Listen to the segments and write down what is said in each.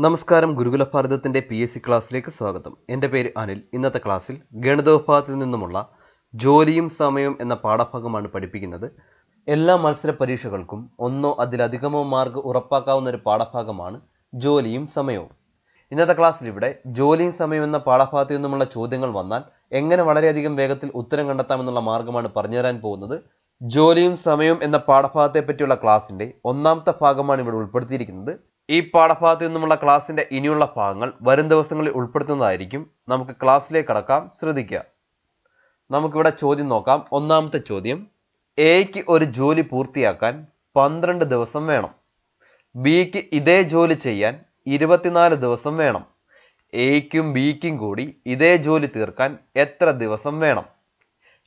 നമസ്കാരം ഗുരുകുല ഭാരതത്തിന്റെ പി എസ് സി ക്ലാസ്സിലേക്ക് സ്വാഗതം. എന്റെ പേര് അനിൽ. ഇന്നത്തെ ക്ലാസ്സിൽ ഗണിതോപാധത്തിൽ നിന്നുമുള്ള ജോലിയും സമയവും എന്ന പാഠഭാഗമാണ് പഠിപ്പിക്കുന്നത്. എല്ലാ മത്സര പരീക്ഷകൾക്കും ഒന്നോ അതിലധികമോ മാർക്ക് ഉറപ്പാക്കാവുന്ന ഒരു പാഠഭാഗമാണ് ജോലിയും സമയവും. ഇന്നത്തെ ക്ലാസ്സിൽ ഇവിടെ ജോലിയും സമയവും എന്ന പാഠഭാഗത്തിൽ നിന്നുമുള്ള ചോദ്യങ്ങൾ വന്നാൽ എങ്ങനെ വളരെയധികം വേഗത്തിൽ ഉത്തരം കണ്ടെത്താമെന്നുള്ള മാർഗമാണ് പറഞ്ഞുതരാൻ പോകുന്നത്. ജോലിയും സമയവും എന്ന പാഠഭാഗത്തെ പറ്റിയുള്ള ക്ലാസ്സിന്റെ ഒന്നാമത്തെ ഭാഗമാണ് ഇവിടെ ഉൾപ്പെടുത്തിയിരിക്കുന്നത്. ഈ പാഠഭാഗത്തു നിന്നുമുള്ള ക്ലാസ്സിന്റെ ഇനിയുള്ള ഭാഗങ്ങൾ വരും ദിവസങ്ങളിൽ ഉൾപ്പെടുത്തുന്നതായിരിക്കും. നമുക്ക് ക്ലാസ്സിലേക്ക് കടക്കാം. ശ്രദ്ധിക്കുക. നമുക്കിവിടെ ചോദ്യം നോക്കാം. ഒന്നാമത്തെ ചോദ്യം. എക്ക് ഒരു ജോലി പൂർത്തിയാക്കാൻ പന്ത്രണ്ട് ദിവസം വേണം. ബിക്ക് ഇതേ ജോലി ചെയ്യാൻ ഇരുപത്തിനാല് ദിവസം വേണം. എക്കും ബിക്കും കൂടി ഇതേ ജോലി തീർക്കാൻ എത്ര ദിവസം വേണം?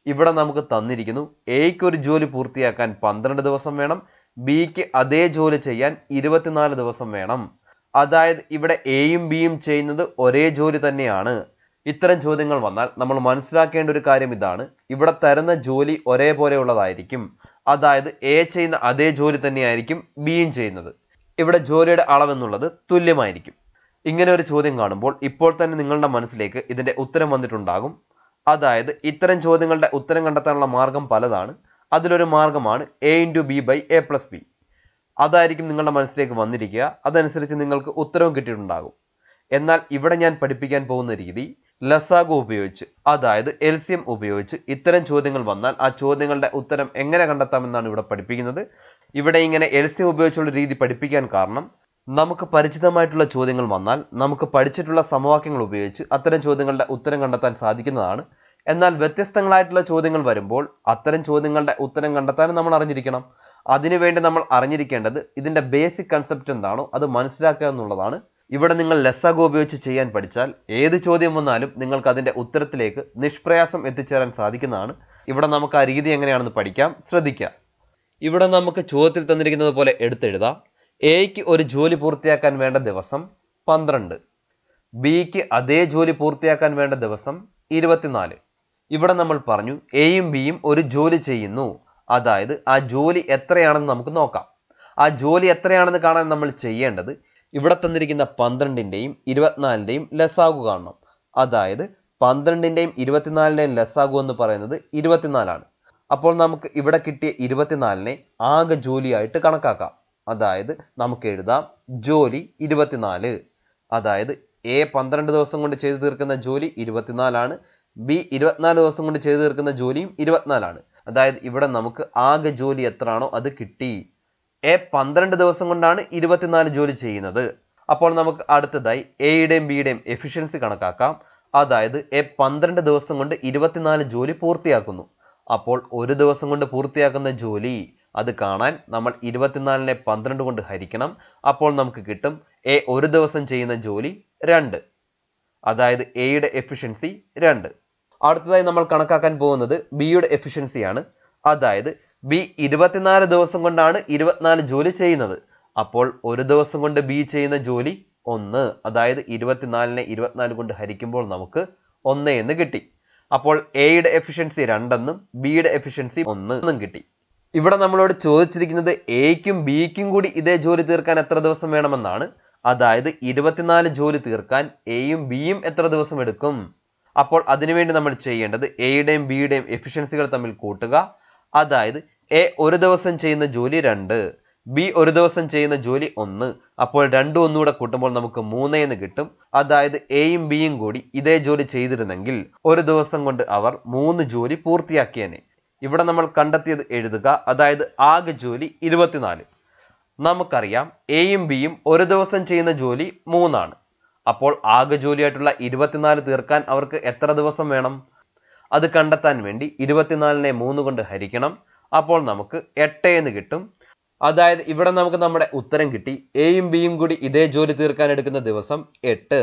ഇവിടെ നമുക്ക് തന്നിരിക്കുന്നു. എക്ക് ഒരു ജോലി പൂർത്തിയാക്കാൻ പന്ത്രണ്ട് ദിവസം വേണം. ബിക്ക് അതേ ജോലി ചെയ്യാൻ ഇരുപത്തിനാല് ദിവസം വേണം. അതായത് ഇവിടെ എയും ബിയും ചെയ്യുന്നത് ഒരേ ജോലി തന്നെയാണ്. ഇത്തരം ചോദ്യങ്ങൾ വന്നാൽ നമ്മൾ മനസ്സിലാക്കേണ്ട ഒരു കാര്യം ഇതാണ്. ഇവിടെ തരുന്ന ജോലി ഒരേപോലെയുള്ളതായിരിക്കും. അതായത് എ ചെയ്യുന്ന അതേ ജോലി തന്നെയായിരിക്കും ബിയും ചെയ്യുന്നത്. ഇവിടെ ജോലിയുടെ അളവെന്നുള്ളത് തുല്യമായിരിക്കും. ഇങ്ങനെ ഒരു ചോദ്യം കാണുമ്പോൾ ഇപ്പോൾ തന്നെ നിങ്ങളുടെ മനസ്സിലേക്ക് ഇതിന്റെ ഉത്തരം വന്നിട്ടുണ്ടാകും. അതായത് ഇത്തരം ചോദ്യങ്ങളുടെ ഉത്തരം കണ്ടെത്താനുള്ള മാർഗം പലതാണ്. അതിലൊരു മാർഗമാണ് A into B by A plus B അതായിരിക്കും നിങ്ങളുടെ മനസ്സിലേക്ക് വന്നിരിക്കുക. അതനുസരിച്ച് നിങ്ങൾക്ക് ഉത്തരവും കിട്ടിയിട്ടുണ്ടാകും. എന്നാൽ ഇവിടെ ഞാൻ പഠിപ്പിക്കാൻ പോകുന്ന രീതി ലസാഗോ ഉപയോഗിച്ച് അതായത് എൽ സി എം ഉപയോഗിച്ച് ഇത്തരം ചോദ്യങ്ങൾ വന്നാൽ ആ ചോദ്യങ്ങളുടെ ഉത്തരം എങ്ങനെ കണ്ടെത്താമെന്നാണ് ഇവിടെ പഠിപ്പിക്കുന്നത്. ഇവിടെ ഇങ്ങനെ എൽ സി എം ഉപയോഗിച്ചുള്ള രീതി പഠിപ്പിക്കാൻ കാരണം നമുക്ക് പരിചിതമായിട്ടുള്ള ചോദ്യങ്ങൾ വന്നാൽ നമുക്ക് പഠിച്ചിട്ടുള്ള സമവാക്യങ്ങൾ ഉപയോഗിച്ച് അത്തരം ചോദ്യങ്ങളുടെ ഉത്തരം കണ്ടെത്താൻ സാധിക്കുന്നതാണ്. എന്നാൽ വ്യത്യസ്തങ്ങളായിട്ടുള്ള ചോദ്യങ്ങൾ വരുമ്പോൾ അത്തരം ചോദ്യങ്ങളുടെ ഉത്തരം കണ്ടെത്താനും നമ്മൾ അറിഞ്ഞിരിക്കണം. അതിനുവേണ്ടി നമ്മൾ അറിഞ്ഞിരിക്കേണ്ടത് ഇതിന്റെ ബേസിക് കൺസെപ്റ്റ് എന്താണോ അത് മനസ്സിലാക്കുക എന്നുള്ളതാണ്. ഇവിടെ നിങ്ങൾ ലെസ്സാഗോ ഉപയോഗിച്ച് ചെയ്യാൻ പഠിച്ചാൽ ഏത് ചോദ്യം വന്നാലും നിങ്ങൾക്ക് അതിന്റെ ഉത്തരത്തിലേക്ക് നിഷ്പ്രയാസം എത്തിച്ചേരാൻ സാധിക്കുന്നതാണ്. ഇവിടെ നമുക്ക് ആ രീതി എങ്ങനെയാണെന്ന് പഠിക്കാം. ശ്രദ്ധിക്കുക. ഇവിടെ നമുക്ക് ചോദ്യത്തിൽ തന്നിരിക്കുന്നത് പോലെ എടുത്തെഴുതാം. എക്ക് ഒരു ജോലി പൂർത്തിയാക്കാൻ വേണ്ട ദിവസം പന്ത്രണ്ട്. ബിക്ക് അതേ ജോലി പൂർത്തിയാക്കാൻ വേണ്ട ദിവസം ഇരുപത്തിനാല്. ഇവിടെ നമ്മൾ പറഞ്ഞു എയും ബിയും ഒരു ജോലി ചെയ്യുന്നു. അതായത് ആ ജോലി എത്രയാണെന്ന് നമുക്ക് നോക്കാം. ആ ജോലി എത്രയാണെന്ന് കാണാൻ നമ്മൾ ചെയ്യേണ്ടത് ഇവിടെ തന്നിരിക്കുന്ന പന്ത്രണ്ടിന്റെയും ഇരുപത്തിനാലിന്റെയും ലെസ്സാകു കാണണം. അതായത് പന്ത്രണ്ടിന്റെയും ഇരുപത്തിനാലിന്റെയും ലെസ്സാകു എന്ന് പറയുന്നത് ഇരുപത്തിനാലാണ്. അപ്പോൾ നമുക്ക് ഇവിടെ കിട്ടിയ ഇരുപത്തിനാലിനെ ആകെ ജോലിയായിട്ട് കണക്കാക്കാം. അതായത് നമുക്ക് എഴുതാം ജോലി ഇരുപത്തിനാല്. അതായത് എ പന്ത്രണ്ട് ദിവസം കൊണ്ട് ചെയ്തു തീർക്കുന്ന ജോലി ഇരുപത്തിനാലാണ്. ബി ഇരുപത്തിനാല് ദിവസം കൊണ്ട് ചെയ്തു തീർക്കുന്ന ജോലിയും ഇരുപത്തിനാലാണ്. അതായത് ഇവിടെ നമുക്ക് ആകെ ജോലി എത്രയാണോ അത് കിട്ടി. എ പന്ത്രണ്ട് ദിവസം കൊണ്ടാണ് ഇരുപത്തിനാല് ജോലി ചെയ്യുന്നത്. അപ്പോൾ നമുക്ക് അടുത്തതായി എയുടെയും ബിയുടെയും എഫിഷ്യൻസി കണക്കാക്കാം. അതായത് എ പന്ത്രണ്ട് ദിവസം കൊണ്ട് ഇരുപത്തിനാല് ജോലി പൂർത്തിയാക്കുന്നു. അപ്പോൾ ഒരു ദിവസം കൊണ്ട് പൂർത്തിയാക്കുന്ന ജോലി അത് കാണാൻ നമ്മൾ ഇരുപത്തിനാലിനെ പന്ത്രണ്ട് കൊണ്ട് ഹരിക്കണം. അപ്പോൾ നമുക്ക് കിട്ടും എ ഒരു ദിവസം ചെയ്യുന്ന ജോലി രണ്ട്. അതായത് എയുടെ എഫിഷ്യൻസി രണ്ട്. അടുത്തതായി നമ്മൾ കണക്കാക്കാൻ പോകുന്നത് ബിയുടെ എഫിഷ്യൻസിയാണ് അതായത് ബി ഇരുപത്തിനാല് ദിവസം കൊണ്ടാണ് ഇരുപത്തിനാല് ജോലി ചെയ്യുന്നത്. അപ്പോൾ ഒരു ദിവസം കൊണ്ട് ബി ചെയ്യുന്ന ജോലി ഒന്ന്. അതായത് ഇരുപത്തിനാലിനെ ഇരുപത്തിനാല് കൊണ്ട് ഹരിക്കുമ്പോൾ നമുക്ക് ഒന്ന് എന്ന് കിട്ടി. അപ്പോൾ എയുടെ എഫിഷ്യൻസി രണ്ടെന്നും ബിയുടെ എഫിഷ്യൻസി ഒന്ന് എന്നും കിട്ടി. ഇവിടെ നമ്മളോട് ചോദിച്ചിരിക്കുന്നത് എക്കും ബിക്കും കൂടി ഇതേ ജോലി തീർക്കാൻ എത്ര ദിവസം വേണമെന്നാണ്. അതായത് ഇരുപത്തിനാല് ജോലി തീർക്കാൻ എയും ബിയും എത്ര ദിവസം എടുക്കും? അപ്പോൾ അതിനുവേണ്ടി നമ്മൾ ചെയ്യേണ്ടത് എയുടെയും ബിയുടെയും എഫിഷ്യൻസികൾ തമ്മിൽ കൂട്ടുക. അതായത് എ ഒരു ദിവസം ചെയ്യുന്ന ജോലി രണ്ട് ബി ഒരു ദിവസം ചെയ്യുന്ന ജോലി ഒന്ന് അപ്പോൾ രണ്ടും ഒന്നുകൂടെ കൂട്ടുമ്പോൾ നമുക്ക് മൂന്ന് എന്ന് കിട്ടും. അതായത് എയും ബിയും കൂടി ഇതേ ജോലി ചെയ്തിരുന്നെങ്കിൽ ഒരു ദിവസം കൊണ്ട് അവർ മൂന്ന് ജോലി പൂർത്തിയാക്കിയേനെ. ഇവിടെ നമ്മൾ കണ്ടെത്തിയത് എഴുതുക അതായത് ആകെ ജോലി ഇരുപത്തിനാല്. നമുക്കറിയാം എയും ബിയും ഒരു ദിവസം ചെയ്യുന്ന ജോലി മൂന്നാണ്. അപ്പോൾ ആകെ ജോലിയായിട്ടുള്ള ഇരുപത്തിനാല് തീർക്കാൻ അവർക്ക് എത്ര ദിവസം വേണം? അത് കണ്ടെത്താൻ വേണ്ടി ഇരുപത്തിനാലിനെ മൂന്ന് കൊണ്ട് ഹരിക്കണം. അപ്പോൾ നമുക്ക് എട്ട് എന്ന് കിട്ടും. അതായത് ഇവിടെ നമുക്ക് നമ്മുടെ ഉത്തരം കിട്ടി. എയും ബിയും കൂടി ഇതേ ജോലി തീർക്കാൻ എടുക്കുന്ന ദിവസം എട്ട്.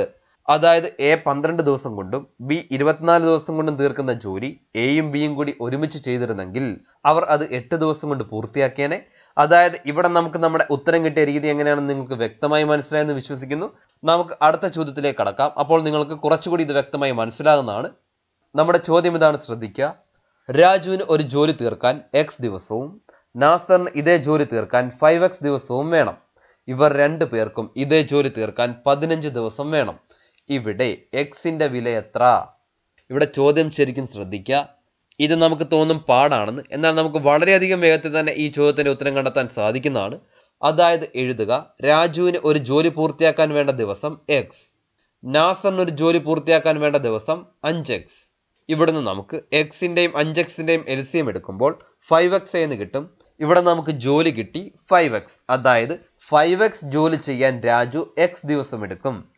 അതായത് എ പന്ത്രണ്ട് ദിവസം കൊണ്ടും ബി ഇരുപത്തിനാല് ദിവസം കൊണ്ടും തീർക്കുന്ന ജോലി എയും ബിയും കൂടി ഒരുമിച്ച് ചെയ്തിരുന്നെങ്കിൽ അവർ അത് എട്ട് ദിവസം കൊണ്ട് പൂർത്തിയാക്കിയേനെ. അതായത് ഇവിടെ നമുക്ക് നമ്മുടെ ഉത്തരം കിട്ടിയ രീതി എങ്ങനെയാണെന്ന് നിങ്ങൾക്ക് വ്യക്തമായി മനസ്സിലായെന്ന് വിശ്വസിക്കുന്നു. നമുക്ക് അടുത്ത ചോദ്യത്തിലേക്ക് കടക്കാം. അപ്പോൾ നിങ്ങൾക്ക് കുറച്ചുകൂടി ഇത് വ്യക്തമായി മനസ്സിലാകുന്നതാണ്. നമ്മുടെ ചോദ്യം ഇതാണ് ശ്രദ്ധിക്കുക. രാജുവിന് ഒരു ജോലി തീർക്കാൻ എക്സ് ദിവസവും നാസറിന് ഇതേ ജോലി തീർക്കാൻ ഫൈവ് എക്സ് ദിവസവും വേണം. ഇവർ രണ്ടു പേർക്കും ഇതേ ജോലി തീർക്കാൻ പതിനഞ്ച് ദിവസം വേണം. ഇവിടെ എക്സിന്റെ വില എത്ര? ഇവിടെ ചോദ്യം ശരിക്കും ശ്രദ്ധിക്കുക. ഇത് നമുക്ക് തോന്നും പാടാണെന്ന്. എന്നാൽ നമുക്ക് വളരെയധികം വേഗത്തിൽ തന്നെ ഈ ചോദ്യത്തിന്റെ ഉത്തരം കണ്ടെത്താൻ സാധിക്കുന്നതാണ്. അതായത് എഴുതുക രാജുവിന് ഒരു ജോലി പൂർത്തിയാക്കാൻ വേണ്ട ദിവസം എക്സ് നാസറിന് ഒരു ജോലി പൂർത്തിയാക്കാൻ വേണ്ട ദിവസം അഞ്ച് എക്സ് ഇവിടുന്ന് നമുക്ക് എക്സിന്റെയും അഞ്ച് എക്സിന്റെയും എൽ സി എം എടുക്കുമ്പോൾ ഫൈവ് എക്സ് എന്ന് കിട്ടും. ഇവിടെ നമുക്ക് ജോലി കിട്ടി ഫൈവ് എക്സ് അതായത് ഫൈവ് എക്സ് ജോലി ചെയ്യാൻ രാജു എക്സ് ദിവസം എടുക്കും.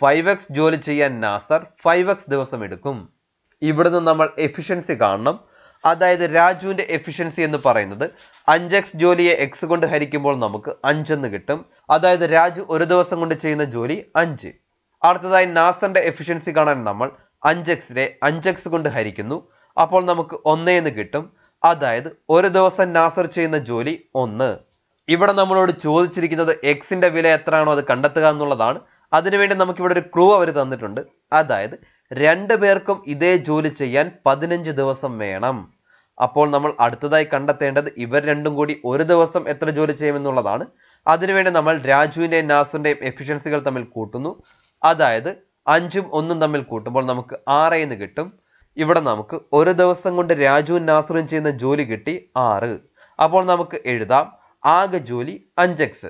ഫൈവ് എക്സ് ജോലി ചെയ്യാൻ നാസർ ഫൈവ് എക്സ് ദിവസം എടുക്കും. ഇവിടുന്ന് നമ്മൾ എഫിഷ്യൻസി കാണണം. അതായത് രാജുവിന്റെ എഫിഷ്യൻസി എന്ന് പറയുന്നത് അഞ്ച് എക്സ് ജോലിയെ എക്സ് കൊണ്ട് ഹരിക്കുമ്പോൾ നമുക്ക് അഞ്ചെന്ന് കിട്ടും. അതായത് രാജു ഒരു ദിവസം കൊണ്ട് ചെയ്യുന്ന ജോലി അഞ്ച്. അടുത്തതായി നാസറിന്റെ എഫിഷ്യൻസി കാണാൻ നമ്മൾ അഞ്ച് എക്സിനെ അഞ്ച് എക്സ് കൊണ്ട് ഹരിക്കുന്നു. അപ്പോൾ നമുക്ക് ഒന്നേ എന്ന് കിട്ടും. അതായത് ഒരു ദിവസം നാസർ ചെയ്യുന്ന ജോലി ഒന്ന്. ഇവിടെ നമ്മളോട് ചോദിച്ചിരിക്കുന്നത് എക്സിന്റെ വില എത്രയാണോ അത് കണ്ടെത്തുക എന്നുള്ളതാണ്. അതിനുവേണ്ടി നമുക്ക് ഇവിടെ ഒരു ക്ലൂ അവർ തന്നിട്ടുണ്ട്. അതായത് രണ്ടു പേർക്കും ഇതേ ജോലി ചെയ്യാൻ പതിനഞ്ച് ദിവസം വേണം. അപ്പോൾ നമ്മൾ അടുത്തതായി കണ്ടെത്തേണ്ടത് ഇവർ രണ്ടും കൂടി ഒരു ദിവസം എത്ര ജോലി ചെയ്യുമെന്നുള്ളതാണ്. അതിനുവേണ്ടി നമ്മൾ രാജുവിന്റെയും നാസറിന്റെയും എഫിഷ്യൻസികൾ തമ്മിൽ കൂട്ടുന്നു. അതായത് അഞ്ചും ഒന്നും തമ്മിൽ കൂട്ടുമ്പോൾ നമുക്ക് ആറ് എന്ന് കിട്ടും. ഇവിടെ നമുക്ക് ഒരു ദിവസം കൊണ്ട് രാജുവും നാസറും ചെയ്യുന്ന ജോലി കിട്ടി ആറ്. അപ്പോൾ നമുക്ക് എഴുതാം. ആകെ ജോലി അഞ്ച് എക്സ്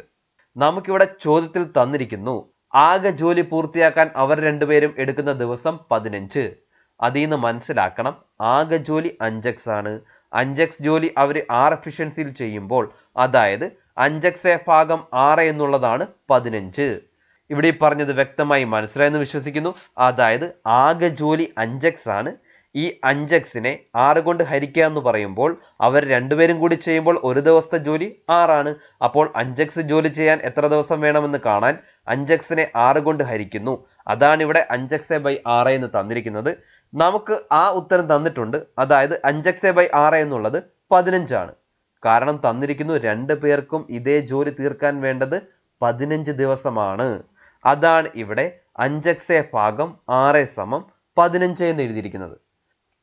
നമുക്കിവിടെ ചോദ്യത്തിൽ തന്നിരിക്കുന്നു. ആകെ ജോലി പൂർത്തിയാക്കാൻ അവർ രണ്ടുപേരും എടുക്കുന്ന ദിവസം പതിനഞ്ച്. അതിൽ നിന്ന് മനസ്സിലാക്കണം ആകെ ജോലി അഞ്ചെക്സ് ആണ് അഞ്ചെക്സ് ജോലി അവർ ആർ എഫിഷ്യൻസിയിൽ ചെയ്യുമ്പോൾ അതായത് അഞ്ചെക്സ് ഭാഗം ആറ് എന്നുള്ളതാണ് പതിനഞ്ച്. ഇവിടെ പറഞ്ഞത് വ്യക്തമായി മനസ്സിലായെന്ന് വിശ്വസിക്കുന്നു. അതായത് ആകെ ജോലി അഞ്ചെക്സ് ആണ് ഈ അഞ്ചെക്സിനെ ആറ് കൊണ്ട് ഹരിക്കുക എന്ന് പറയുമ്പോൾ അവർ രണ്ടുപേരും കൂടി ചെയ്യുമ്പോൾ ഒരു ദിവസത്തെ ജോലി ആറാണ്. അപ്പോൾ അഞ്ചെക്സ് ജോലി ചെയ്യാൻ എത്ര ദിവസം വേണമെന്ന് കാണാൻ അഞ്ചെക്സിനെ ആറ് കൊണ്ട് ഹരിക്കുന്നു. അതാണ് ഇവിടെ അഞ്ചെക്സ് ബൈ ആറ് എന്ന് തന്നിരിക്കുന്നത്. നമുക്ക് ആ ഉത്തരം തന്നിട്ടുണ്ട്. അതായത് അഞ്ചെക്സ് ബൈ ആറ് എന്നുള്ളത് പതിനഞ്ചാണ്. കാരണം തന്നിരിക്കുന്നു രണ്ട് പേർക്കും ഇതേ ജോലി തീർക്കാൻ വേണ്ടത് പതിനഞ്ച് ദിവസമാണ്. അതാണ് ഇവിടെ അഞ്ചെക്സ് ഭാഗം ആറ് സമം പതിനഞ്ച് എന്ന് എഴുതിയിരിക്കുന്നത്.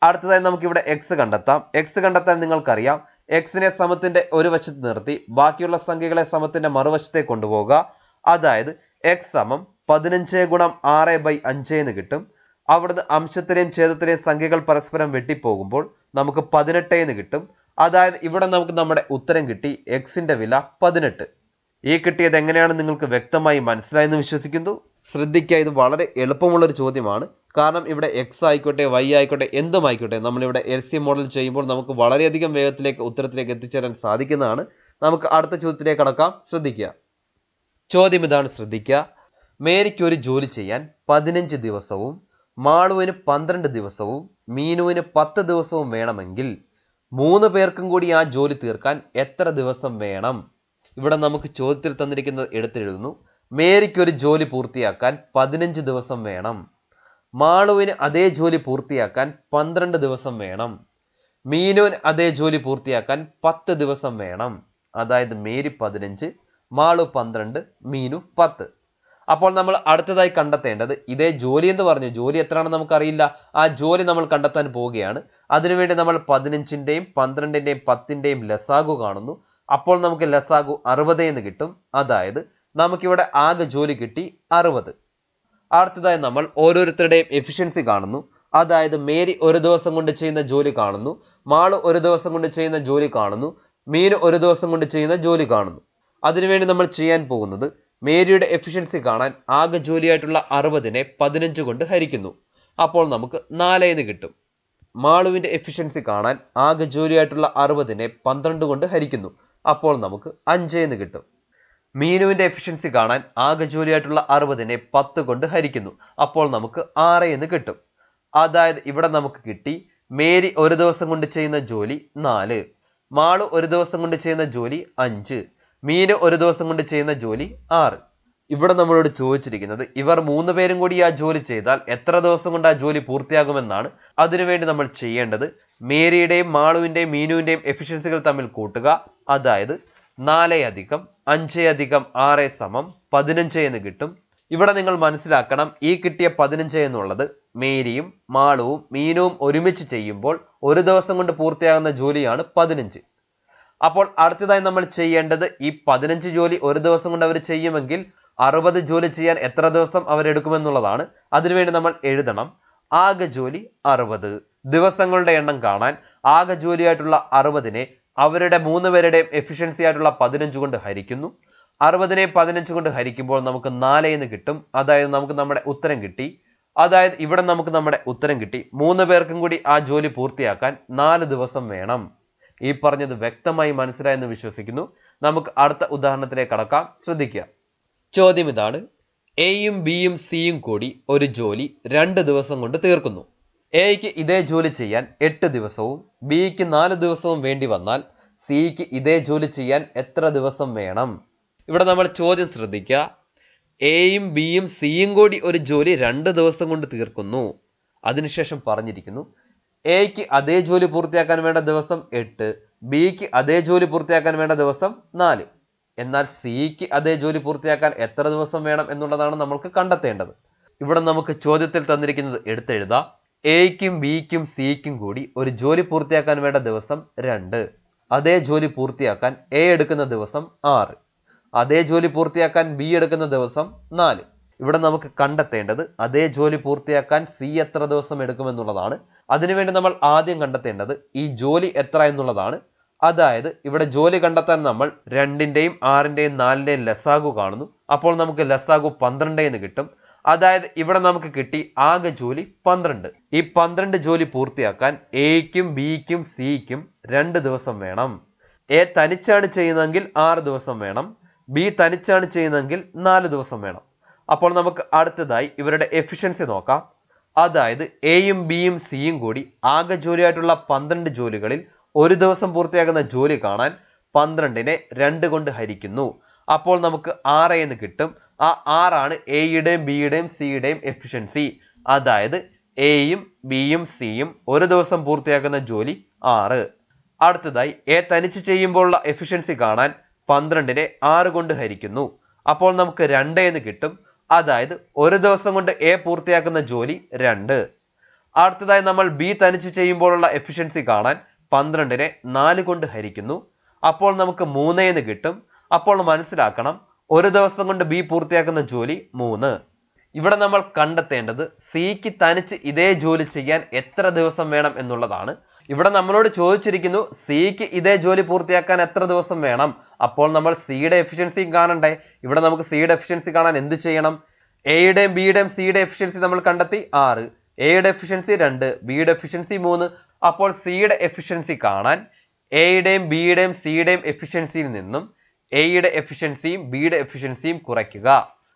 അടുത്തതായി നമുക്ക് ഇവിടെ എക്സ് കണ്ടെത്താം. എക്സ് കണ്ടെത്താൻ നിങ്ങൾക്കറിയാം. എക്സിനെ സമത്തിന്റെ ഒരു വശത്ത് നിർത്തി. ബാക്കിയുള്ള സംഖ്യകളെ സമത്തിന്റെ മറുവശത്തെ കൊണ്ടുപോകുക അതായത് എക്സ് സമം പതിനഞ്ച് ഗുണം ആറ് ബൈ അഞ്ച് എന്ന് കിട്ടും. അവിടുന്ന് അംശത്തിലെയും ഛേദത്തിലെയും സംഖ്യകൾ പരസ്പരം വെട്ടിപ്പോകുമ്പോൾ നമുക്ക് പതിനെട്ട് എന്ന് കിട്ടും. അതായത് ഇവിടെ നമുക്ക് നമ്മുടെ ഉത്തരം കിട്ടി എക്സിന്റെ വില പതിനെട്ട്. ഈ കിട്ടിയത് എങ്ങനെയാണ് നിങ്ങൾക്ക് വ്യക്തമായി മനസ്സിലായെന്ന് വിശ്വസിക്കുന്നു. ശ്രദ്ധിക്കുക ഇത് വളരെ എളുപ്പമുള്ള ഒരു ചോദ്യമാണ്. കാരണം ഇവിടെ എക്സ് ആയിക്കോട്ടെ വൈ ആയിക്കോട്ടെ എന്തും ആയിക്കോട്ടെ നമ്മളിവിടെ എൽ സി മോഡൽ ചെയ്യുമ്പോൾ നമുക്ക് വളരെയധികം വേഗത്തിലേക്ക് ഉത്തരത്തിലേക്ക് എത്തിച്ചേരാൻ സാധിക്കുന്നതാണ്. നമുക്ക് അടുത്ത ചോദ്യത്തിലേക്ക് കടക്കാം. ശ്രദ്ധിക്കുക. ചോദ്യം ഇതാണ് ശ്രദ്ധിക്കുക. മേരിക്ക് ഒരു ജോലി ചെയ്യാൻ പതിനഞ്ച് ദിവസവും മാളുവിന് പന്ത്രണ്ട് ദിവസവും മീനുവിന് പത്ത് ദിവസവും വേണമെങ്കിൽ മൂന്ന് പേർക്കും കൂടി ആ ജോലി തീർക്കാൻ എത്ര ദിവസം വേണം? ഇവിടെ നമുക്ക് ചോദ്യത്തിൽ തന്നിരിക്കുന്നത് എടുത്തെഴുതുന്നു. മേരിക്ക് ഒരു ജോലി പൂർത്തിയാക്കാൻ പതിനഞ്ച് ദിവസം വേണം. മാളുവിന് അതേ ജോലി പൂർത്തിയാക്കാൻ പന്ത്രണ്ട് ദിവസം വേണം. മീനുവിന് അതേ ജോലി പൂർത്തിയാക്കാൻ പത്ത് ദിവസം വേണം. അതായത് മേരി പതിനഞ്ച് മാളു പന്ത്രണ്ട് മീനു പത്ത്. അപ്പോൾ നമ്മൾ അടുത്തതായി കണ്ടെത്തേണ്ടത് ഇതേ ജോലി എന്ന് പറഞ്ഞു. ജോലി എത്രയാണെന്ന് നമുക്കറിയില്ല. ആ ജോലി നമ്മൾ കണ്ടെത്താൻ പോവുകയാണ്. അതിനുവേണ്ടി നമ്മൾ പതിനഞ്ചിന്റെയും പന്ത്രണ്ടിന്റെയും പത്തിന്റെയും ലസാഗു കാണുന്നു. അപ്പോൾ നമുക്ക് ലസാഗു അറുപത് എന്ന് കിട്ടും. അതായത് നമുക്കിവിടെ ആകെ ജോലി കിട്ടി അറുപത്. അടുത്തതായി നമ്മൾ ഓരോരുത്തരുടെയും എഫിഷ്യൻസി കാണുന്നു. അതായത് മേരി ഒരു ദിവസം കൊണ്ട് ചെയ്യുന്ന ജോലി കാണുന്നു. മാളു ഒരു ദിവസം കൊണ്ട് ചെയ്യുന്ന ജോലി കാണുന്നു. മീനു ഒരു ദിവസം കൊണ്ട് ചെയ്യുന്ന ജോലി കാണുന്നു. അതിനുവേണ്ടി നമ്മൾ ചെയ്യാൻ പോകുന്നത് മേരിയുടെ എഫിഷ്യൻസി കാണാൻ ആകെ ജോലിയായിട്ടുള്ള അറുപതിനെ പതിനഞ്ച് കൊണ്ട് ഹരിക്കുന്നു. അപ്പോൾ നമുക്ക് നാല് എന്ന് കിട്ടും. മാളുവിന്റെ എഫിഷ്യൻസി കാണാൻ ആകെ ജോലിയായിട്ടുള്ള അറുപതിനെ പന്ത്രണ്ട് കൊണ്ട് ഹരിക്കുന്നു. അപ്പോൾ നമുക്ക് അഞ്ച് എന്ന് കിട്ടും. മീനുവിന്റെ എഫിഷ്യൻസി കാണാൻ ആകെ ജോലിയായിട്ടുള്ള അറുപതിനെ പത്ത് കൊണ്ട് ഹരിക്കുന്നു. അപ്പോൾ നമുക്ക് ആറ് എന്ന് കിട്ടും. അതായത് ഇവിടെ നമുക്ക് കിട്ടി മേരി ഒരു ദിവസം കൊണ്ട് ചെയ്യുന്ന ജോലി നാല്. മാളു ഒരു ദിവസം കൊണ്ട് ചെയ്യുന്ന ജോലി അഞ്ച്. മീന് ഒരു ദിവസം കൊണ്ട് ചെയ്യുന്ന ജോലി ആറ്. ഇവിടെ നമ്മളോട് ചോദിച്ചിരിക്കുന്നത് ഇവർ മൂന്ന് പേരും കൂടി ആ ജോലി ചെയ്താൽ എത്ര ദിവസം കൊണ്ട് ആ ജോലി പൂർത്തിയാകുമെന്നാണ്. അതിനുവേണ്ടി നമ്മൾ ചെയ്യേണ്ടത് മേരിയുടെയും മാളുവിന്റെയും മീനുവിന്റെയും എഫിഷ്യൻസികൾ തമ്മിൽ കൂട്ടുക. അതായത് നാല് അധികം അഞ്ച് അധികം ആറ് സമം പതിനഞ്ച് എന്ന് കിട്ടും. ഇവിടെ നിങ്ങൾ മനസ്സിലാക്കണം ഈ കിട്ടിയ പതിനഞ്ച് എന്നുള്ളത് മേരിയും മാളുവും മീനുവും ഒരുമിച്ച് ചെയ്യുമ്പോൾ ഒരു ദിവസം കൊണ്ട് പൂർത്തിയാകുന്ന ജോലിയാണ് പതിനഞ്ച്. അപ്പോൾ അടുത്തതായി നമ്മൾ ചെയ്യേണ്ടത് ഈ പതിനഞ്ച് ജോലി ഒരു ദിവസം കൊണ്ട് അവർ ചെയ്യുമെങ്കിൽ അറുപത് ജോലി ചെയ്യാൻ എത്ര ദിവസം അവരെടുക്കുമെന്നുള്ളതാണ് അതിനുവേണ്ടി നമ്മൾ എഴുതണം. ആകെ ജോലി അറുപത്. ദിവസങ്ങളുടെ എണ്ണം കാണാൻ ആകെ ജോലിയായിട്ടുള്ള അറുപതിനെ അവരുടെ മൂന്ന് പേരുടെയും എഫിഷ്യൻസി ആയിട്ടുള്ള പതിനഞ്ച് കൊണ്ട് ഹരിക്കുന്നു. അറുപതിനെ പതിനഞ്ച് കൊണ്ട് ഹരിക്കുമ്പോൾ നമുക്ക് നാല് എന്ന് കിട്ടും. അതായത് നമുക്ക് നമ്മുടെ ഉത്തരം കിട്ടി. അതായത് ഇവിടെ നമുക്ക് നമ്മുടെ ഉത്തരം കിട്ടി. മൂന്ന് പേർക്കും കൂടി ആ ജോലി പൂർത്തിയാക്കാൻ നാല് ദിവസം വേണം. ഈ പറഞ്ഞത് വ്യക്തമായി മനസ്സിലായെന്ന് വിശ്വസിക്കുന്നു. നമുക്ക് അടുത്ത ഉദാഹരണത്തിലേക്ക് കടക്കാം. ശ്രദ്ധിക്കുക. ചോദ്യം ഇതാണ്. എയും ബിയും സിയും കൂടി ഒരു ജോലി രണ്ട് ദിവസം കൊണ്ട് തീർക്കുന്നു. എയ്ക്ക് ഇതേ ജോലി ചെയ്യാൻ എട്ട് ദിവസവും ബിക്ക് നാല് ദിവസവും വേണ്ടി വന്നാൽ സിക്ക് ഇതേ ജോലി ചെയ്യാൻ എത്ര ദിവസം വേണം? ഇവിടെ നമ്മൾ ചോദ്യം ശ്രദ്ധിക്കുക. എയും ബിയും സിയും കൂടി ഒരു ജോലി രണ്ട് ദിവസം കൊണ്ട് തീർക്കുന്നു. അതിനുശേഷം പറഞ്ഞിരിക്കുന്നു എയ്ക്ക് അതേ ജോലി പൂർത്തിയാക്കാൻ വേണ്ട ദിവസം എട്ട് ബിക്ക് അതേ ജോലി പൂർത്തിയാക്കാൻ വേണ്ട ദിവസം നാല്. എന്നാൽ സിക്ക് അതേ ജോലി പൂർത്തിയാക്കാൻ എത്ര ദിവസം വേണം എന്നുള്ളതാണ് നമ്മൾക്ക് കണ്ടെത്തേണ്ടത്. ഇവിടെ നമുക്ക് ചോദ്യത്തിൽ തന്നിരിക്കുന്നത് എടുത്തെഴുതാം. എയ്ക്കും ബിക്കും സിക്കും കൂടി ഒരു ജോലി പൂർത്തിയാക്കാൻ വേണ്ട ദിവസം രണ്ട് അതേ ജോലി പൂർത്തിയാക്കാൻ എ എടുക്കുന്ന ദിവസം ആറ് അതേ ജോലി പൂർത്തിയാക്കാൻ ബി എടുക്കുന്ന ദിവസം നാല്. ഇവിടെ നമുക്ക് കണ്ടെത്തേണ്ടത് അതേ ജോലി പൂർത്തിയാക്കാൻ സി എത്ര ദിവസം എടുക്കുമെന്നുള്ളതാണ്. അതിനുവേണ്ടി നമ്മൾ ആദ്യം കണ്ടെത്തേണ്ടത് ഈ ജോലി എത്ര എന്നുള്ളതാണ്. അതായത് ഇവിടെ ജോലി കണ്ടെത്താൻ നമ്മൾ രണ്ടിന്റെയും ആറിന്റെയും നാലിന്റെയും ലസാഗു കാണുന്നു. അപ്പോൾ നമുക്ക് ലസാഗു പന്ത്രണ്ട് എന്ന് കിട്ടും. അതായത് ഇവിടെ നമുക്ക് കിട്ടി ആകെ ജോലി പന്ത്രണ്ട്. ഈ പന്ത്രണ്ട് ജോലി പൂർത്തിയാക്കാൻ എയ്ക്കും ബിക്കും സിക്കും രണ്ട് ദിവസം വേണം. എ തനിച്ചാണ് ചെയ്യുന്നതെങ്കിൽ ആറ് ദിവസം വേണം. ബി തനിച്ചാണ് ചെയ്യുന്നതെങ്കിൽ നാല് ദിവസം വേണം. അപ്പോൾ നമുക്ക് അടുത്തതായി ഇവരുടെ എഫിഷ്യൻസി നോക്കാം. അതായത് എയും ബിയും സിയും കൂടി ആകെ ജോലിയായിട്ടുള്ള പന്ത്രണ്ട് ജോലികളിൽ ഒരു ദിവസം പൂർത്തിയാകുന്ന ജോലി കാണാൻ പന്ത്രണ്ടിനെ രണ്ട് കൊണ്ട് ഹരിക്കുന്നു. അപ്പോൾ നമുക്ക് ആറ് എന്ന് കിട്ടും. ആ ആറാണ് എയുടെയും ബിയുടെയും സിയുടെയും എഫിഷ്യൻസി. അതായത് എയും ബിയും സിയും ഒരു ദിവസം പൂർത്തിയാക്കുന്ന ജോലി ആറ്. അടുത്തതായി എ തനിച്ച് ചെയ്യുമ്പോഴുള്ള എഫിഷ്യൻസി കാണാൻ പന്ത്രണ്ടിനെ ആറ് കൊണ്ട് ഹരിക്കുന്നു. അപ്പോൾ നമുക്ക് രണ്ട് എന്ന് കിട്ടും. അതായത് ഒരു ദിവസം കൊണ്ട് എ പൂർത്തിയാക്കുന്ന ജോലി രണ്ട്. അടുത്തതായി നമ്മൾ ബി തനിച്ച് ചെയ്യുമ്പോഴുള്ള എഫിഷ്യൻസി കാണാൻ പന്ത്രണ്ടിനെ നാല് കൊണ്ട് ഹരിക്കുന്നു. അപ്പോൾ നമുക്ക് മൂന്നേന്ന് കിട്ടും. അപ്പോൾ മനസ്സിലാക്കണം ഒരു ദിവസം കൊണ്ട് ബി പൂർത്തിയാക്കുന്ന ജോലി മൂന്ന്. ഇവിടെ നമ്മൾ കണ്ടെത്തേണ്ടത് സിക്ക് തനിച്ച് ഇതേ ജോലി ചെയ്യാൻ എത്ര ദിവസം വേണം എന്നുള്ളതാണ്. ഇവിടെ നമ്മളോട് ചോദിച്ചിരിക്കുന്നു സിക്ക് ഇതേ ജോലി പൂർത്തിയാക്കാൻ എത്ര ദിവസം വേണം? അപ്പോൾ നമ്മൾ സിയുടെ എഫിഷ്യൻസിയും കാണണ്ടേ? ഇവിടെ നമുക്ക് സിയുടെ എഫിഷ്യൻസി കാണാൻ എന്ത് ചെയ്യണം? എയുടെയും ബിയുടെയും സിയുടെ എഫിഷ്യൻസി നമ്മൾ കണ്ടെത്തി ആറ്. എയുടെ എഫിഷ്യൻസി രണ്ട് ബിയുടെ എഫിഷ്യൻസി മൂന്ന്. അപ്പോൾ സിയുടെ എഫിഷ്യൻസി കാണാൻ എയുടെയും ബിയുടെയും സിയുടെയും എഫിഷ്യൻസിയിൽ നിന്നും എയുടെ എഫിഷ്യൻസിയും ബിയുടെ എഫിഷ്യൻസിയും കുറയ്ക്കുക.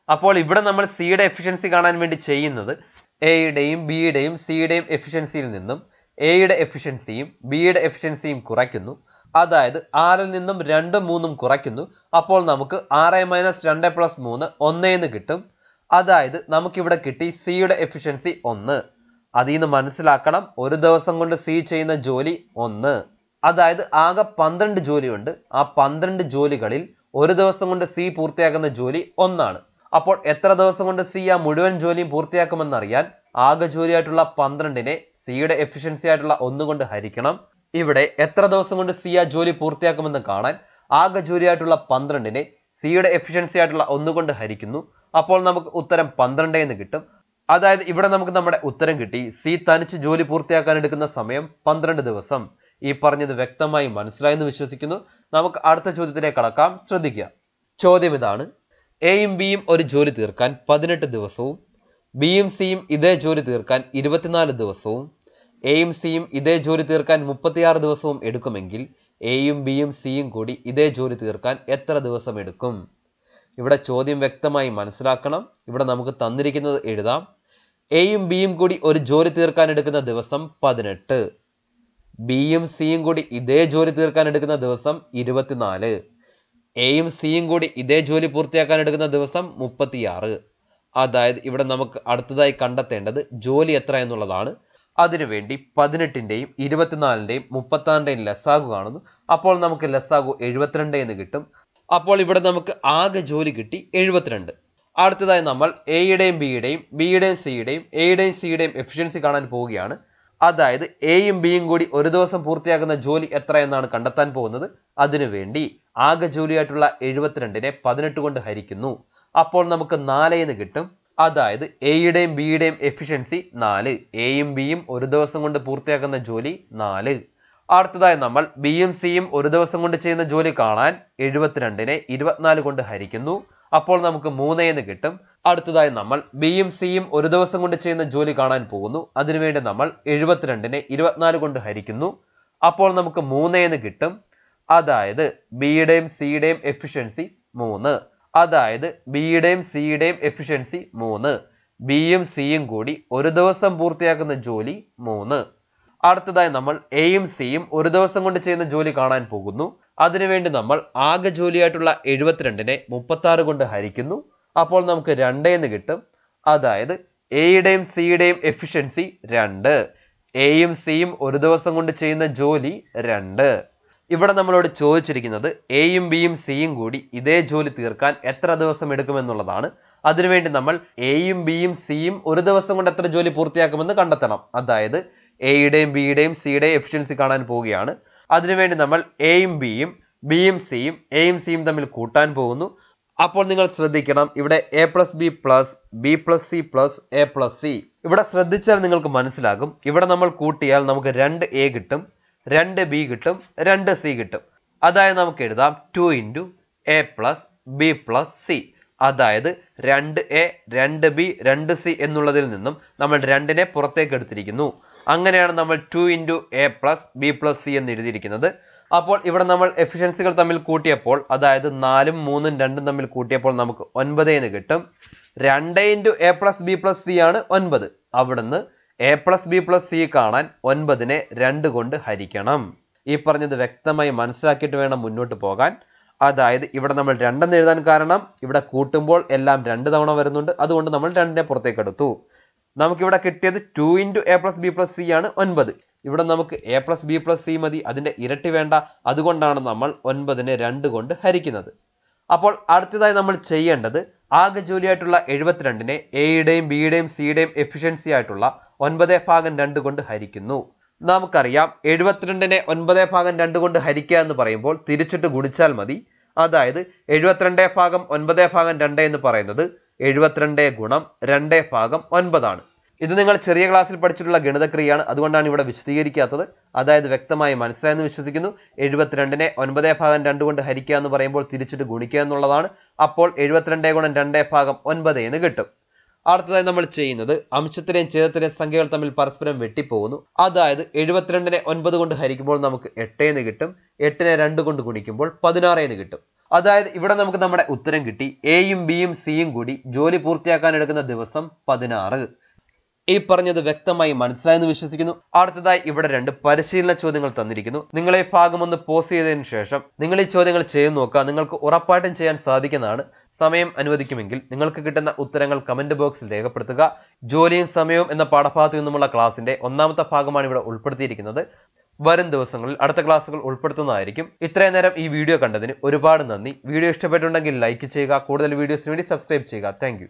അപ്പോൾ ഇവിടെ നമ്മൾ സിയുടെ എഫിഷ്യൻസി കാണാൻ വേണ്ടി ചെയ്യുന്നത് എയുടെയും ബിയുടെയും സിയുടെയും എഫിഷ്യൻസിയിൽ നിന്നും എയുടെ എഫിഷ്യൻസിയും ബിയുടെ എഫിഷ്യൻസിയും കുറയ്ക്കുന്നു. അതായത് ആറിൽ നിന്നും രണ്ടും മൂന്നും കുറയ്ക്കുന്നു. അപ്പോൾ നമുക്ക് ആറ് മൈനസ് രണ്ട് പ്ലസ് മൂന്ന് ഒന്നേന്ന് കിട്ടും. അതായത് നമുക്കിവിടെ കിട്ടി സിയുടെ എഫിഷ്യൻസി ഒന്ന്. അതിൽ നിന്ന് മനസ്സിലാക്കണം. ഒരു ദിവസം കൊണ്ട് സി ചെയ്യുന്ന ജോലി ഒന്ന്. അതായത് ആകെ പന്ത്രണ്ട് ജോലിയുണ്ട്. ആ പന്ത്രണ്ട് ജോലികളിൽ ഒരു ദിവസം കൊണ്ട് സി പൂർത്തിയാക്കുന്ന ജോലി ഒന്നാണ്. അപ്പോൾ എത്ര ദിവസം കൊണ്ട് സി ആ മുഴുവൻ ജോലിയും പൂർത്തിയാക്കുമെന്നറിയാൻ ആകെ ജോലിയായിട്ടുള്ള പന്ത്രണ്ടിനെ സിയുടെ എഫിഷ്യൻസി ആയിട്ടുള്ള ഒന്ന് കൊണ്ട് ഹരിക്കണം. ഇവിടെ എത്ര ദിവസം കൊണ്ട് സി ആ ജോലി പൂർത്തിയാക്കുമെന്ന് കാണാൻ ആകെ ജോലിയായിട്ടുള്ള പന്ത്രണ്ടിനെ സിയുടെ എഫിഷ്യൻസി ആയിട്ടുള്ള ഒന്ന് കൊണ്ട് ഹരിക്കുന്നു. അപ്പോൾ നമുക്ക് ഉത്തരം പന്ത്രണ്ട് എന്ന് കിട്ടും. അതായത് ഇവിടെ നമുക്ക് നമ്മുടെ ഉത്തരം കിട്ടി. സി തനിച്ച് ജോലി പൂർത്തിയാക്കാൻ എടുക്കുന്ന സമയം പന്ത്രണ്ട് ദിവസം. ഈ പറഞ്ഞത് വ്യക്തമായി മനസ്സിലായെന്ന് വിശ്വസിക്കുന്നു. നമുക്ക് അടുത്ത ചോദ്യത്തിലേക്ക് കടക്കാം. ശ്രദ്ധിക്കുക. ചോദ്യം ഇതാണ്. എയും ബിയും ഒരു ജോലി തീർക്കാൻ പതിനെട്ട് ദിവസവും ബിയും സിയും ഇതേ ജോലി തീർക്കാൻ ഇരുപത്തിനാല് ദിവസവും എയും സിയും ഇതേ ജോലി തീർക്കാൻ മുപ്പത്തിയാറ് ദിവസവും എടുക്കുമെങ്കിൽ എയും ബിയും സിയും കൂടി ഇതേ ജോലി തീർക്കാൻ എത്ര ദിവസം എടുക്കും? ഇവിടെ ചോദ്യം വ്യക്തമായി മനസ്സിലാക്കണം. ഇവിടെ നമുക്ക് തന്നിരിക്കുന്നത് എഴുതാം. എയും ബിയും കൂടി ഒരു ജോലി തീർക്കാൻ എടുക്കുന്ന ദിവസം പതിനെട്ട്. ബിയും സിയും കൂടി ഇതേ ജോലി തീർക്കാൻ എടുക്കുന്ന ദിവസം ഇരുപത്തിനാല്. എയും സിയും കൂടി ഇതേ ജോലി പൂർത്തിയാക്കാൻ എടുക്കുന്ന ദിവസം മുപ്പത്തിയാറ്. അതായത് ഇവിടെ നമുക്ക് അടുത്തതായി കണ്ടെത്തേണ്ടത് ജോലി എത്ര എന്നുള്ളതാണ്. അതിനുവേണ്ടി പതിനെട്ടിന്റെയും ഇരുപത്തിനാലിന്റെയും മുപ്പത്താറിന്റെയും ലസാഗു കാണുന്നു. അപ്പോൾ നമുക്ക് ലസാഗു എഴുപത്തിരണ്ട് എന്ന് കിട്ടും. അപ്പോൾ ഇവിടെ നമുക്ക് ആകെ ജോലി കിട്ടി എഴുപത്തിരണ്ട്. അടുത്തതായി നമ്മൾ എയുടെയും ബിയുടെയും ബിയുടെയും സിയുടെയും എയുടെയും സിയുടെയും എഫിഷ്യൻസി കാണാൻ പോവുകയാണ്. അതായത് എയും ബിയും കൂടി ഒരു ദിവസം പൂർത്തിയാക്കുന്ന ജോലി എത്ര എന്നാണ് കണ്ടെത്താൻ പോകുന്നത്. അതിനുവേണ്ടി ആകെ ജോലിയായിട്ടുള്ള എഴുപത്തിരണ്ടിനെ പതിനെട്ട് കൊണ്ട് ഹരിക്കുന്നു. അപ്പോൾ നമുക്ക് നാല് എന്ന് കിട്ടും. അതായത് എയുടെയും ബിയുടെയും എഫിഷ്യൻസി നാല്. എയും ബിയും ഒരു ദിവസം കൊണ്ട് പൂർത്തിയാക്കുന്ന ജോലി നാല്. അടുത്തതായി നമ്മൾ ബിയും സിയും ഒരു ദിവസം കൊണ്ട് ചെയ്യുന്ന ജോലി കാണാൻ എഴുപത്തിരണ്ടിനെ ഇരുപത്തിനാല് കൊണ്ട് ഹരിക്കുന്നു. അപ്പോൾ നമുക്ക് മൂന്ന് എന്ന് കിട്ടും. അടുത്തതായി നമ്മൾ ബിയും സിയും ഒരു ദിവസം കൊണ്ട് ചെയ്യുന്ന ജോലി കാണാൻ പോകുന്നു. അതിനുവേണ്ടി നമ്മൾ എഴുപത്തിരണ്ടിനെ ഇരുപത്തിനാല് കൊണ്ട് ഹരിക്കുന്നു. അപ്പോൾ നമുക്ക് മൂന്ന് എന്ന് കിട്ടും. അതായത് ബിയുടെയും സിയുടെയും എഫിഷ്യൻസി മൂന്ന്. അതായത് ബിയുടെയും സിയുടെയും എഫിഷ്യൻസി മൂന്ന്. ബിയും സിയും കൂടി ഒരു ദിവസം പൂർത്തിയാക്കുന്ന ജോലി മൂന്ന്. അടുത്തതായി നമ്മൾ എയും സിയും ഒരു ദിവസം കൊണ്ട് ചെയ്യുന്ന ജോലി കാണാൻ പോകുന്നു. അതിനുവേണ്ടി നമ്മൾ ആകെ ജോലിയായിട്ടുള്ള എഴുപത്തിരണ്ടിനെ മുപ്പത്തി ആറ് കൊണ്ട് ഹരിക്കുന്നു. അപ്പോൾ നമുക്ക് രണ്ട് എന്ന് കിട്ടും. അതായത് എയുടെയും സിയുടെയും എഫിഷ്യൻസി രണ്ട്. എയും സിയും ഒരു ദിവസം കൊണ്ട് ചെയ്യുന്ന ജോലി രണ്ട്. ഇവിടെ നമ്മളോട് ചോദിച്ചിരിക്കുന്നത് എയും ബിയും സിയും കൂടി ഇതേ ജോലി തീർക്കാൻ എത്ര ദിവസം എടുക്കുമെന്നുള്ളതാണ്. അതിനുവേണ്ടി നമ്മൾ എയും ബിയും സിയും ഒരു ദിവസം കൊണ്ട് എത്ര ജോലി പൂർത്തിയാക്കുമെന്ന് കണ്ടെത്തണം. അതായത് എയുടെയും ബിയുടെയും സിയുടെയും എഫിഷ്യൻസി കാണാൻ പോവുകയാണ്. അതിനുവേണ്ടി നമ്മൾ എയും ബിയും ബിയും സിയും എയും സിയും തമ്മിൽ കൂട്ടാൻ പോകുന്നു. അപ്പോൾ നിങ്ങൾ ശ്രദ്ധിക്കണം ഇവിടെ A plus B plus B plus C plus A plus C. ഇവിടെ ശ്രദ്ധിച്ചാൽ നിങ്ങൾക്ക് മനസ്സിലാകും. ഇവിടെ നമ്മൾ കൂട്ടിയാൽ നമുക്ക് രണ്ട് എ കിട്ടും. രണ്ട് ബി കിട്ടും രണ്ട് സി കിട്ടും. അതായത് നമുക്ക് എഴുതാം two into A plus B plus C അതായത് രണ്ട് എ രണ്ട് ബി രണ്ട് സി എന്നുള്ളതിൽ നിന്നും നമ്മൾ രണ്ടിനെ പുറത്തേക്ക് എടുത്തിരിക്കുന്നു. അങ്ങനെയാണ് നമ്മൾ two into A plus B plus C എന്ന് എഴുതിയിരിക്കുന്നത്. അപ്പോൾ ഇവിടെ നമ്മൾ എഫിഷ്യൻസികൾ തമ്മിൽ കൂട്ടിയപ്പോൾ അതായത് നാലും മൂന്നും രണ്ടും തമ്മിൽ കൂട്ടിയപ്പോൾ നമുക്ക് ഒൻപത് എന്ന് കിട്ടും. രണ്ട് into A plus B plus C ആണ് ഒൻപത്. അവിടുന്ന് A plus B plus C കാണാൻ ഒൻപതിനെ രണ്ട് കൊണ്ട് ഹരിക്കണം. ഈ പറഞ്ഞത് വ്യക്തമായി മനസ്സിലാക്കിയിട്ട് വേണം മുന്നോട്ട് പോകാൻ. അതായത് ഇവിടെ നമ്മൾ രണ്ടെന്ന് എഴുതാൻ കാരണം ഇവിടെ കൂട്ടുമ്പോൾ എല്ലാം രണ്ട് തവണ വരുന്നുണ്ട്. അതുകൊണ്ട് നമ്മൾ രണ്ടിനെ പുറത്തേക്ക് എടുത്തു. നമുക്കിവിടെ കിട്ടിയത് two into A plus B plus C ആണ് ഒൻപത്. ഇവിടെ നമുക്ക് A plus B plus C മതി. അതിന്റെ ഇരട്ടി വേണ്ട. അതുകൊണ്ടാണ് നമ്മൾ ഒൻപതിനെ രണ്ട് കൊണ്ട് ഹരിക്കുന്നത്. അപ്പോൾ അടുത്തതായി നമ്മൾ ചെയ്യേണ്ടത് ആകെ ജോലിയായിട്ടുള്ള എഴുപത്തിരണ്ടിനെ എയുടെയും ബിയുടെയും സിയുടെയും എഫിഷ്യൻസി ആയിട്ടുള്ള ഒൻപത് ഭാഗം രണ്ട് കൊണ്ട് ഹരിക്കുന്നു. നമുക്കറിയാം എഴുപത്തിരണ്ടിനെ ഒൻപത് ഭാഗം രണ്ട് കൊണ്ട് ഹരിക്കുക എന്ന് പറയുമ്പോൾ തിരിച്ചിട്ട് ഗുണിച്ചാൽ മതി. അതായത് എഴുപത്തിരണ്ട് ഭാഗം ഒൻപത് ഭാഗം രണ്ട് എന്ന് പറയുന്നത് എഴുപത്തിരണ്ട് ഗുണം രണ്ട് ഭാഗം ഒൻപതാണ്. ഇത് നിങ്ങൾ ചെറിയ ക്ലാസ്സിൽ പഠിച്ചിട്ടുള്ള ഗണിതക്രിയയാണ്. അതുകൊണ്ടാണ് ഇവിടെ വിശദീകരിക്കാത്തത്. അതായത് വ്യക്തമായി മനസ്സിലായെന്ന് വിശ്വസിക്കുന്നു. എഴുപത്തിരണ്ടിനെ ഒൻപത് ഭാഗം രണ്ട് കൊണ്ട് ഹരിക്കുക എന്ന് പറയുമ്പോൾ തിരിച്ചിട്ട് ഗുണിക്കുക എന്നുള്ളതാണ്. അപ്പോൾ എഴുപത്തിരണ്ട് ഗുണം രണ്ട് ഭാഗം ഒൻപത് എന്ന് കിട്ടും. അടുത്തതായി നമ്മൾ ചെയ്യുന്നത് അംശത്തിലെയും ഛേദത്തിലെയും സംഖ്യകൾ തമ്മിൽ പരസ്പരം വെട്ടിപ്പോകുന്നു. അതായത് എഴുപത്തിരണ്ടിനെ ഒൻപത് കൊണ്ട് ഹരിക്കുമ്പോൾ നമുക്ക് എട്ടേന്ന് കിട്ടും. എട്ടിനെ രണ്ട് കൊണ്ട് ഗുണിക്കുമ്പോൾ പതിനാറ് എന്ന് കിട്ടും. അതായത് ഇവിടെ നമുക്ക് നമ്മുടെ ഉത്തരം കിട്ടി. എയും ബിയും സിയും കൂടി ജോലി പൂർത്തിയാക്കാൻ എടുക്കുന്ന ദിവസം പതിനാറ്. ഈ പറഞ്ഞത് വ്യക്തമായി മനസ്സിലായെന്ന് വിശ്വസിക്കുന്നു. അടുത്തതായി ഇവിടെ രണ്ട് പരിശീലന ചോദ്യങ്ങൾ തന്നിരിക്കുന്നു. നിങ്ങൾ ഈ ഭാഗം ഒന്ന് പോസ് ചെയ്തതിനു ശേഷം നിങ്ങൾ ഈ ചോദ്യങ്ങൾ ചെയ്തു നോക്കുക. നിങ്ങൾക്ക് ഉറപ്പായിട്ടും ചെയ്യാൻ സാധിക്കുന്നതാണ്. സമയം അനുവദിക്കുമെങ്കിൽ നിങ്ങൾക്ക് കിട്ടുന്ന ഉത്തരങ്ങൾ കമന്റ് ബോക്സിൽ രേഖപ്പെടുത്തുക. ജോലിയും സമയവും എന്ന പാഠഭാഗത്തു നിന്നുമുള്ള ക്ലാസിന്റെ ഒന്നാമത്തെ ഭാഗമാണ് ഇവിടെ ഉൾപ്പെടുത്തിയിരിക്കുന്നത്. വരും ദിവസങ്ങളിൽ അടുത്ത ക്ലാസ്സുകൾ ഉൾപ്പെടുത്തുന്നതായിരിക്കും. ഇത്രയും നേരം ഈ വീഡിയോ കണ്ടതിന് ഒരുപാട് നന്ദി. വീഡിയോ ഇഷ്ടപ്പെട്ടുണ്ടെങ്കിൽ ലൈക്ക് ചെയ്യുക. കൂടുതൽ വീഡിയോസിന് വേണ്ടി സബ്സ്ക്രൈബ് ചെയ്യുക. താങ്ക്